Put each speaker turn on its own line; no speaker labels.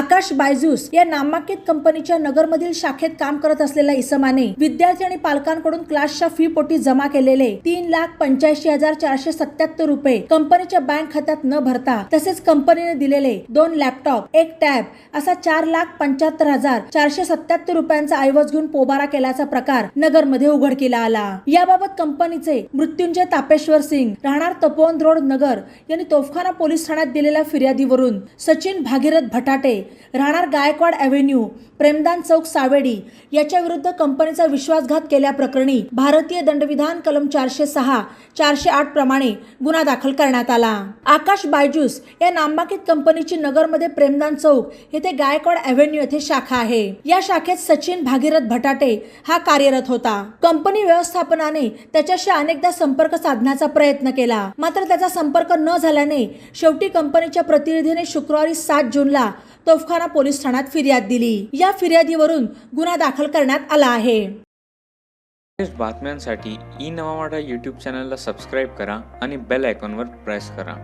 आकाश बायजूस या नामांकित कंपनीच्या नगरमधील शाखेत काम करत असलेल्या इसमाने विद्यार्थी आणि पालकांकडून क्लासच्या फी पोटी जमा केलेले तीन लाख पंच्याऐंशी हजार चारशे सत्याहत्तर रुपये कंपनीच्या बँक खात्यात न भरता तसेच कंपनीने दिलेले दोन लॅपटॉप एक टॅब असा चार लाख पंच्याहत्तर हजार चारशे सत्याहत्तर रुपयांचा ऐवज घेऊन पोबारा केल्याचा प्रकार नगरमध्ये उघडकीला आला. याबाबत कंपनीचे मृत्युंजय तापेश्वर सिंग राहणार तपोवन रोड नगर यांनी तोफखाना पोलीस ठाण्यात दिलेल्या फिर्यादीवरून सचिन भागीरथ भटाटे राहणार गायकवाड अव्हेन्यू प्रेमदान चौक सावेडी याच्या विरुद्ध कंपनीचा विश्वासघात केल्याप्रकरणी भारतीय दंडविधान कलम चारशे सहा चारशे आठ प्रमाणे गुन्हा दाखल करण्यात आला. आकाश बायजूस या नामांकित कंपनीची नगरमध्ये प्रेमदान चौक येथे गायकवाड अव्हेन्यू येथे शाखा आहे. या शाखेत सचिन भागीरथ भटाटे हा कार्यरत होता. कंपनी व्यवस्थापनाने त्याच्याशी अनेकदा संपर्क साधण्याचा प्रयत्न केला. मात्र त्याचा संपर्क न झाल्याने शेवटी कंपनीच्या प्रतिनिधीने शुक्रवारी सात जूनला तोफखाना पोलीस ठाण्यात फिर्याद दिली. या फिर्यादीवरून गुन्हा दाखल करण्यात आला आहे.
बातम्यांसाठी ई नवा यूट्यूब चॅनलला सबस्क्राईब करा आणि बेल आयकॉनवर प्रेस करा.